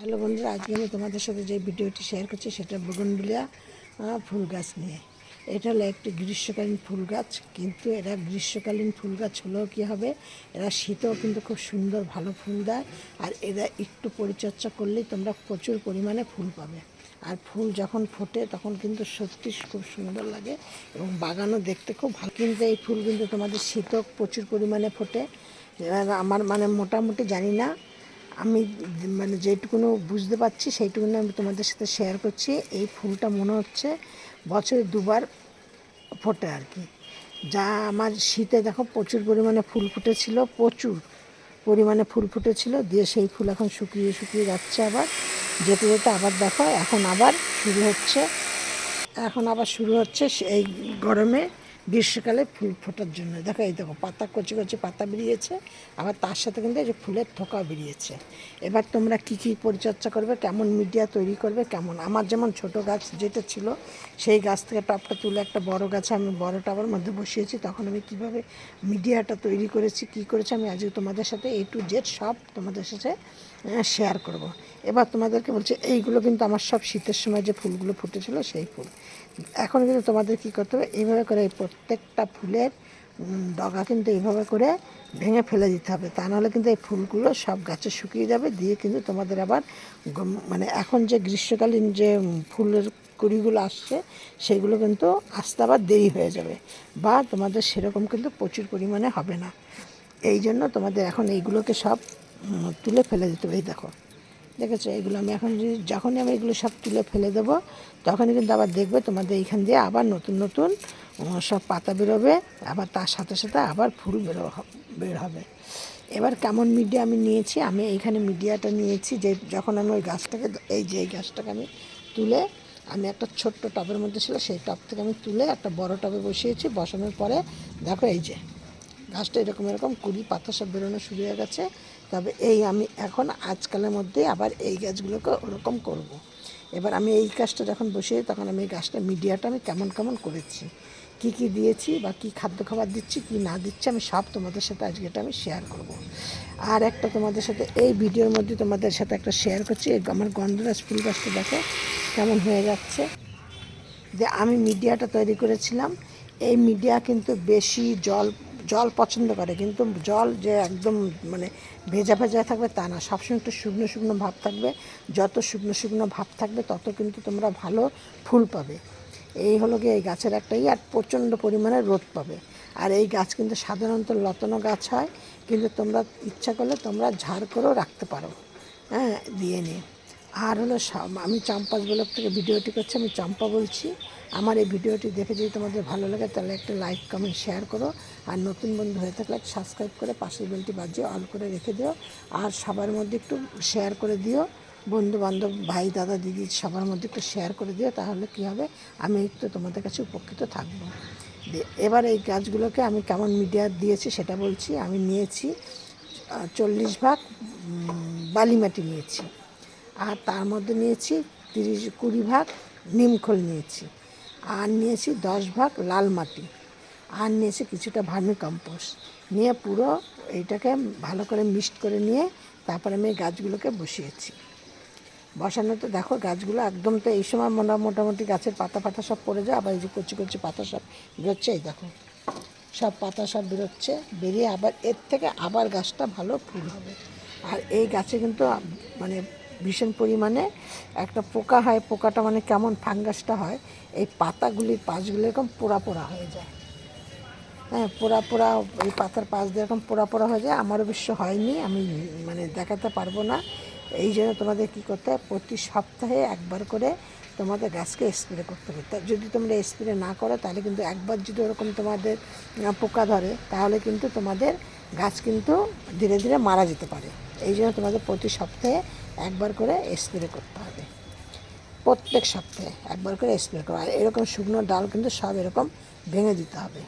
Hello বন্ধুরা, আজকে আমি তোমাদের সাথে যে ভিডিওটি শেয়ার করছি সেটা বগনবিলিয়া ফুল গাছ নিয়ে। এটা হলো একটি গ্রীষ্মকালীন ফুল গাছ, কিন্তু এরা গ্রীষ্মকালীন ফুল গাছ হলেও কী হবে? এরা শীতেও কিন্তু খুব সুন্দর ভালো ফুল দেয়, আর এরা একটু পরিচর্যা করলেই তোমরা প্রচুর পরিমাণে ফুল পাবে। আর ফুল যখন ফোটে তখন কিন্তু সত্যি খুব সুন্দর লাগে এবং বাগানও দেখতে খুব ভালো। কিন্তু এই ফুল কিন্তু তোমাদের শীতও প্রচুর পরিমাণে ফোটে। আমার মানে মোটামুটি জানি না আমি মানে যেটুকুনো বুঝতে পারছি, সেইটুকুনি আমি তোমাদের সাথে শেয়ার করছি। এই ফুলটা মনে হচ্ছে বছরে দুবার ফোটে আর কি। যা আমার শীতে দেখো প্রচুর পরিমাণে ফুল ফুটেছিল, প্রচুর পরিমাণে ফুল ফুটেছিল, দিয়ে সেই ফুল এখন শুকিয়ে শুকিয়ে যাচ্ছে আবার। যেতে যেতে আবার দেখো, এখন আবার শুরু হচ্ছে। এখন আবার শুরু হচ্ছে এই গরমে। গ্রীষ্মকালে ফুল ফোটার জন্য। দেখো, এই দেখো, পাতা কচি কচি পাতা বেরিয়েছে, আবার তার সাথে কিন্তু এই যে ফুলের থোকা বেরিয়েছে। এবার তোমরা কি কি পরিচর্যা করবে, কেমন মিডিয়া তৈরি করবে, কেমন? আমার যেমন ছোট গাছ যেটা ছিল, সেই গাছ থেকে টপটা তুলে একটা বড় গাছে আমি বড় টাবার মধ্যে বসিয়েছি। তখন আমি কীভাবে মিডিয়াটা তৈরি করেছি, কি করেছি, আমি আজকে তোমাদের সাথে এ টু জেড সব তোমাদের সাথে শেয়ার করব। এবার তোমাদেরকে বলছি, এইগুলো কিন্তু আমার সব শীতের সময় যে ফুলগুলো ফুটেছিল, সেই ফুল। এখন কিন্তু তোমাদের কি করতে হবে, এইভাবে করে এই প্রত্যেকটা ফুলের ডগা কিন্তু এইভাবে করে ভেঙে ফেলে দিতে হবে। তা নাহলে কিন্তু এই ফুলগুলো সব গাছে শুকিয়ে যাবে, দিয়ে কিন্তু তোমাদের আবার মানে এখন যে গ্রীষ্মকালীন যে ফুলের কুড়িগুলো আসছে, সেগুলো কিন্তু আসতে আবার দেরি হয়ে যাবে বা তোমাদের সেরকম কিন্তু প্রচুর পরিমাণে হবে না। এই জন্য তোমাদের এখন এইগুলোকে সব তুলে ফেলে দিতে হবে। এই দেখো। দেখেছ, এগুলো আমি এখন যখনই আমি এগুলো সব তুলে ফেলে দেবো, তখনই কিন্তু আবার দেখবে তোমাদের এইখান দিয়ে আবার নতুন নতুন সব পাতা বেরোবে, আবার তার সাথে সাথে আবার ফুল বেরো, বের হবে। এবার কেমন মিডিয়া আমি নিয়েছি, আমি এইখানে মিডিয়াটা নিয়েছি যে যখন আমি ওই গাছটাকে, এই যে এই গাছটাকে আমি তুলে, আমি একটা ছোট্ট টবের মধ্যে ছিল, সেই টব থেকে আমি তুলে একটা বড় টবে বসিয়েছি, বসানোর পরে দেখো এই যে, গাছটা এরকম এরকম কুড়ি পাতা সব বেরোনো শুরু হয়ে গেছে তবে এই আমি এখন আজকালের মধ্যে আবার এই গাছগুলোকে ওরকম করব। এবার আমি এই গাছটা যখন বসিয়ে তখন আমি এই গাছটা মিডিয়াটা আমি কেমন কেমন করেছি কি কি দিয়েছি বা কি খাদ্য খাবার দিচ্ছি, কি না দিচ্ছি আমি সব তোমাদের সাথে আজকে এটা আমি শেয়ার করব। আর একটা তোমাদের সাথে এই ভিডিওর মধ্যে তোমাদের সাথে একটা শেয়ার করছি আমার গন্ধরাজ ফুল গাছটা দেখো কেমন হয়ে যাচ্ছে যে আমি মিডিয়াটা তৈরি করেছিলাম, এই মিডিয়া কিন্তু বেশি জল জল পছন্দ করে, কিন্তু জল যে একদম মানে ভেজা ভেজা থাকবে তা না। সবসময় একটু শুকনো শুকনো ভাব থাকবে। যত শুকনো শুকনো ভাব থাকবে, তত কিন্তু তোমরা ভালো ফুল পাবে। এই হলো গিয়ে এই গাছের একটাই আর প্রচণ্ড পরিমাণে রোদ পাবে। আর এই গাছ কিন্তু সাধারণত লতানো গাছ হয়, কিন্তু তোমরা ইচ্ছা করলে তোমরা ঝাড় করেও রাখতে পারো। হ্যাঁ দিয়ে নিয়ে। আর হলো আমি চাম্পাস ব্লক থেকে ভিডিওটি করছি আমি চম্পা বলছি। আমার এই ভিডিওটি দেখে যদি তোমাদের ভালো লাগে তাহলে একটা লাইক কমেন্ট শেয়ার করো। আর নতুন বন্ধু হয়ে থাকলে সাবস্ক্রাইব করে পাশের বেলটি বাজিয়ে অল করে রেখে দিও। আর সবার মধ্যে একটু শেয়ার করে দিও। বন্ধু বান্ধব ভাই দাদা দিদি সবার মধ্যে একটু শেয়ার করে দিও তাহলে কী হবে? আমি একটু তোমাদের কাছে উপকৃত থাকব। এবার এই গাছগুলোকে আমি কেমন মিডিয়া দিয়েছি সেটা বলছি। আমি নিয়েছি চল্লিশ ভাগ উম, বালি মাটি নিয়েছি। আর তার মধ্যে নিয়েছি তিরিশ, কুড়ি ভাগ নিমখোল নিয়েছি। আর নিয়েছি দশ ভাগ লাল মাটি। আর নিয়েছি কিছুটা ভার্মি কম্পোস্ট। নিয়ে পুরো এইটাকে ভালো করে মিক্সড করে নিয়ে তারপরে আমি গাছগুলোকে বসিয়েছি। বসানো তো দেখো গাছগুলো একদম তো এই সময় মোটা, মোটামুটি গাছের পাতা পাতা সব পড়ে যায়, আবার এই যে কচি কচি পাতা সব বেরোচ্ছে, এই দেখো। সব পাতা সব বেরোচ্ছে, বেরিয়ে আবার এর থেকে আবার গাছটা ভালো ফুল হবে। আর এই গাছে কিন্তু মানে ভীষণ পরিমাণে একটা পোকা হয়, পোকাটা মানে কেমন ফাঙ্গাসটা হয়, এই পাতাগুলির পাশগুলো এরকম পোড়া পোড়া হয়ে যায়। হ্যাঁ পোড়া পোড়া, এই পাতার পাশ দিয়ে এরকম পোড়া পোড়া হয়ে যায়, আমার অবশ্য হয়নি, আমি মানে দেখাতে পারব না। এই জন্য তোমাদের কী করতে হয়, প্রতি সপ্তাহে একবার করে তোমাদের গাছকে স্প্রে করতে হবে। যদি তোমরা স্প্রে না করো, তাহলে কিন্তু একবার যদি ওরকম তোমাদের পোকা ধরে, তাহলে কিন্তু তোমাদের গাছ কিন্তু ধীরে ধীরে মারা যেতে পারে। এই জন্য তোমাদের প্রতি সপ্তাহে একবার করে স্প্রে করতে হবে। প্রত্যেক সপ্তাহে একবার করে স্প্রে করো। আর এরকম শুকনো ডাল কিন্তু সব এরকম ভেঙে দিতে হবে।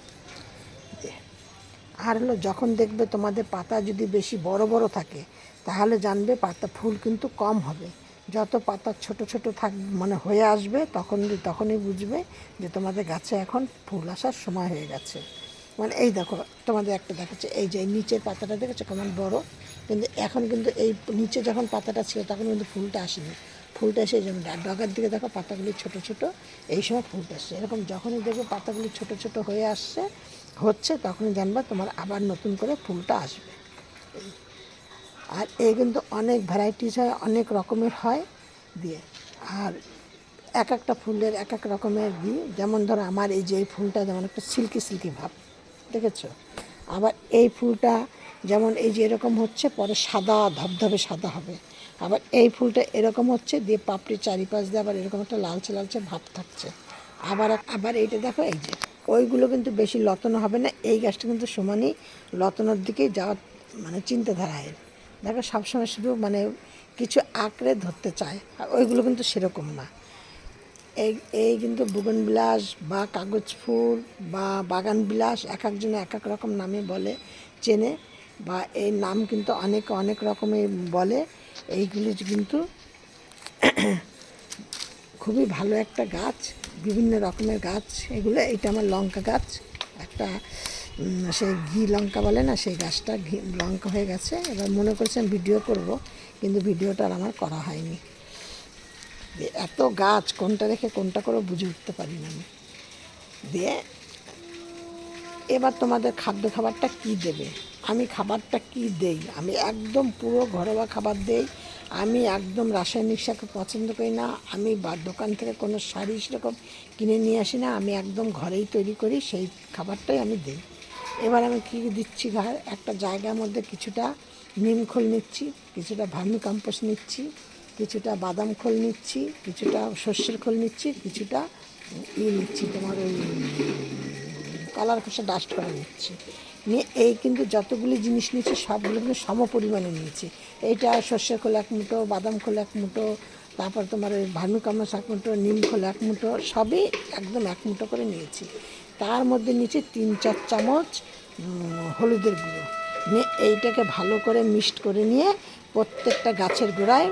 আর হলো যখন দেখবে তোমাদের পাতা যদি বেশি বড় বড় থাকে, তাহলে জানবে পাতা ফুল কিন্তু কম হবে। যত পাতা ছোট ছোট থাক মানে হয়ে আসবে, তখন, তখনই বুঝবে যে তোমাদের গাছে এখন ফুল আসার সময় হয়ে গেছে। মানে এই দেখো, তোমাদের একটা দেখাচ্ছে। এই যে নিচের পাতাটা দেখেছ? কেমন বড়। কিন্তু এখন কিন্তু এই নিচে যখন পাতাটা ছিল, তখন কিন্তু ফুলটা আসেনি। ফুলটা এসে যেমন ডগার দিকে দেখো, পাতাগুলি ছোট ছোট। এই সময় ফুলটা আসছে এরকম যখনই দেখবে পাতাগুলি ছোট ছোট হয়ে আসছে, হচ্ছে, তখনই জানবা তোমার আবার নতুন করে ফুলটা আসবে। আর এই কিন্তু অনেক ভ্যারাইটিস হয়, অনেক রকমের হয় দিয়ে। আর এক একটা ফুলের এক এক রকমের বি যেমন ধরো, আমার এই যে ফুলটা, যেমন একটা সিল্কি সিল্কি ভাব। দেখেছ? আবার এই ফুলটা যেমন এই যে এরকম হচ্ছে, পরে সাদা, ধবধবে সাদা হবে। আবার এই ফুলটা এরকম হচ্ছে, দিয়ে পাপড়ি চারিপাশ দিয়ে আবার এরকম একটা লালচে লালচে ভাব থাকছে। আবার আবার এইটা দেখো, এই যে, ওইগুলো কিন্তু বেশি লতনো হবে না। এই গাছটা কিন্তু সমানই লতনের দিকেই যাওয়ার মানে চিন্তাধারায় দেখো, সবসময় শুধু মানে কিছু আঁকড়ে ধরতে চায়, আর ওইগুলো কিন্তু সেরকম না। এই এই কিন্তু বুগন বিলাস বা কাগজ ফুল বা বাগান বিলাস এক একজনে এক এক রকম নামে বলে, চেনে বা এই নাম কিন্তু অনেক অনেক রকমের বলে। এইগুলি কিন্তু খুবই ভালো একটা গাছ, বিভিন্ন রকমের গাছ। এগুলো এটা আমার লঙ্কা গাছ। একটা সেই ঘি লঙ্কা বলে না, সেই গাছটা ঘি, লঙ্কা হয়ে গেছে। এবার মনে করছেন ভিডিও করব, কিন্তু ভিডিওটা আর আমার করা হয়নি। এত গাছ, কোনটা রেখে কোনটা করে বুঝে উঠতে পারি না আমি। দিয়ে এবার তোমাদের খাদ্য খাবারটা কি দেবে? আমি খাবারটা কি দেই? আমি একদম পুরো ঘরোয়া খাবার দেই। আমি একদম রাসায়নিক শাক পছন্দ করি না। আমি বা দোকান থেকে কোনো শাড়ি সেরকম কিনে নিয়ে আসি না। আমি একদম ঘরেই তৈরি করি, সেই খাবারটাই আমি দিই। এবার আমি কী দিচ্ছি ঘর একটা জায়গার মধ্যে কিছুটা নিম খোল নিচ্ছি, কিছুটা ভার্মি কম্পোস্ট নিচ্ছি। কিছুটা বাদাম খোল নিচ্ছি, কিছুটা সর্ষের খোল নিচ্ছি, কিছুটা ই নিচ্ছি, তোমার ওই কালার খোসা ডাস্ট করে নিচ্ছি। নিয়ে এই কিন্তু যতগুলি জিনিস নিয়েছি, সবগুলো কিন্তু সম পরিমাণে নিয়েছি। এইটা সর্ষের খোল এক মুঠো, বাদাম খোল এক মুঠো, তারপর তোমার ওই ভানুকামাস এক মুঠো, নিম খোল এক মুঠো, সবই একদম এক মুঠো করে নিয়েছি। তার মধ্যে নিয়েছি তিন চার চামচ হলুদের গুঁড়ো। নিয়ে এইটাকে ভালো করে মিক্সড করে নিয়ে প্রত্যেকটা গাছের গোড়ায়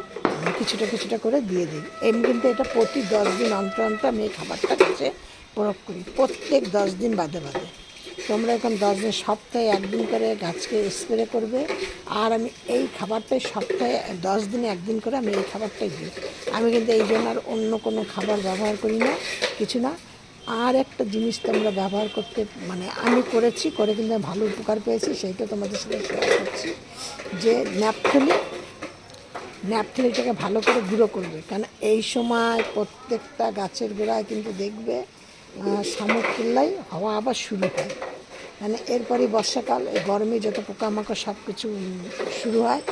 কিছুটা কিছুটা করে দিয়ে দিই। এমনি কিন্তু এটা প্রতি দশ দিন অন্তর অন্তর আমি এই খাবারটা গাছে প্রয়োগ করি, প্রত্যেক দশ দিন বাদে বাদে। তোমরা এখন দশ দিন, সপ্তাহে একদিন করে গাছকে স্প্রে করবে আর আমি এই খাবারটাই সপ্তাহে দশ দিনে একদিন করে আমি এই খাবারটাই দিই। আমি কিন্তু এই জন্য আর অন্য কোনো খাবার ব্যবহার করি না, কিছু না। আর একটা জিনিস তোমরা ব্যবহার করতে মানে আমি করেছি, করে কিন্তু আমি ভালো উপকার পেয়েছি, সেইটা তোমাদের সাথে শেয়ার করছি। যে ন্যাপথলি ন্যাপথলিটাকে ভালো করে গুঁড়ো করবে। কারণ এই সময় প্রত্যেকটা গাছের গোড়ায় কিন্তু দেখবে শামুক কিল্লাই হওয়া আবার শুরু হয়। মানে এরপরই বর্ষাকাল, এই গরমে যত পোকামাকড় সব কিছু শুরু হয়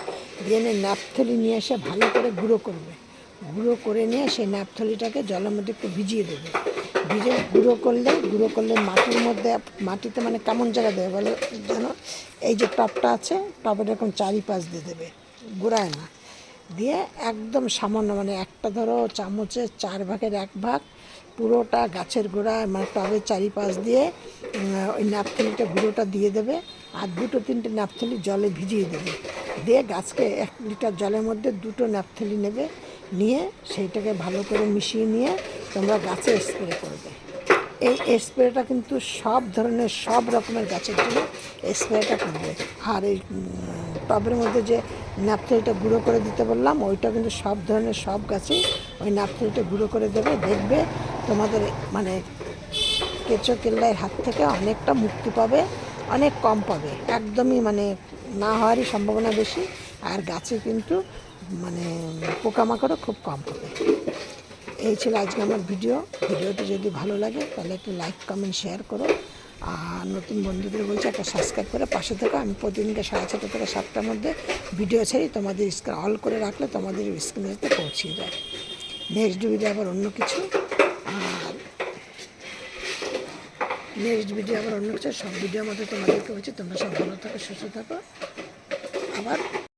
দিয়ে ন্যাপথলি নিয়ে এসে ভালো করে গুঁড়ো করবে। গুঁড়ো করে নিয়ে সেই ন্যাপথলিটাকে জলের মধ্যে একটু ভিজিয়ে দেবে। ভিজে গুঁড়ো করলে গুঁড়ো করলে মাটির মধ্যে, মাটিতে মানে কেমন জায়গা দেবে বলে? যেন এই যে টপটা আছে, টপের এরকম চারিপাশ দিয়ে দেবে, গুঁড়ায় না। দিয়ে একদম সামান্য মানে একটা ধরো চামচের চার ভাগের এক ভাগ পুরোটা গাছের গোড়ায় মানে টবের চারিপাশ দিয়ে ওই ন্যাপথলিটা গুঁড়োটা দিয়ে দেবে আর দুটো তিনটে ন্যাপথলি জলে ভিজিয়ে দেবে। দিয়ে গাছকে এক লিটার জলের মধ্যে দুটো ন্যাপথলি নেবে, নিয়ে সেইটাকে ভালো করে মিশিয়ে নিয়ে তোমরা গাছে স্প্রে করবে। এই স্প্রেটা কিন্তু সব ধরনের সব রকমের গাছের জন্য স্প্রেটা করবে। আর এই টবের মধ্যে যে ন্যাপথলিটা গুঁড়ো করে দিতে বললাম, ওইটা কিন্তু সব ধরনের সব গাছেই ওই ন্যাপথলিটা গুঁড়ো করে দেবে। দেখবে তোমাদের মানে কেঁচো কেল্লার হাত থেকে অনেকটা মুক্তি পাবে, অনেক কম পাবে, একদমই মানে না হওয়ারই সম্ভাবনা বেশি। আর গাছে কিন্তু মানে পোকামাকড়ও খুব কম হবে এই ছিল আজকে আমার ভিডিও। ভিডিওটি যদি ভালো লাগে, তাহলে একটু লাইক কমেন্ট শেয়ার করো। আর নতুন বন্ধুদের বলছি একটা সাবস্ক্রাইব করে পাশে থেকো। আমি প্রতিদিনকে সাড়ে ছটা থেকে সাতটার মধ্যে ভিডিও ছাড়ি। তোমাদের স্ক্রিন অল করে রাখলে তোমাদের স্ক্রিনে যাতে পৌঁছিয়ে যায়। নেক্সট ভিডিও আবার অন্য কিছু। আর নেক্সট ভিডিও আবার অন্য কিছু। সব ভিডিওর মধ্যে তোমাদেরকে বলছি। তোমরা সব ভালো থাকো, সুস্থ থাকো। আবার